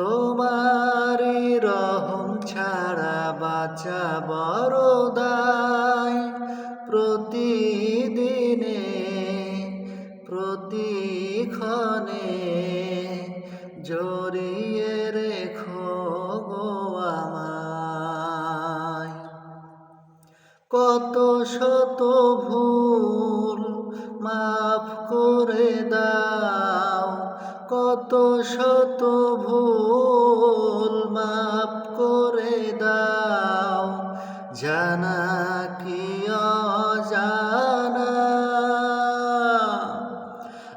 তোমারি রহম ছাড়া বাঁচা বড় প্রতিদিনে, প্রতিক্ষণে জড়িয়ে রেখো আমায়। কত শত ভুল মাফ করে দাও, কত শত ভুল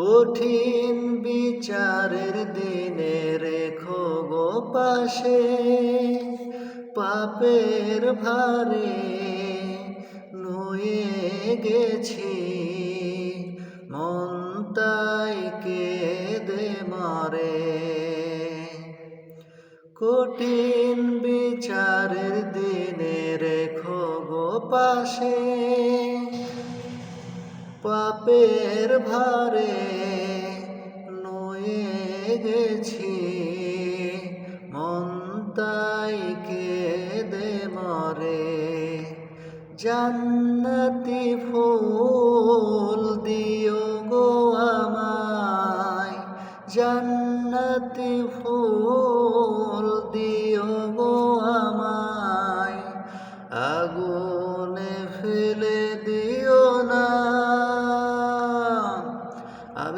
কঠিন বিচারের দিনে রেখো গো পাশে, পাপের ভারে নুয়ে গেছি। মন তাই কেঁদে মরে। কঠিন বিচারের দিনে রেখো গো পাশে পাপের ভারে নুয়ে গেছি। মন তাই কেঁদে মরে। জান্নাতি ফুল দিও গো আমায়। জান্নাতি ফুল দিও গো আমায়। আগুনে ফেলে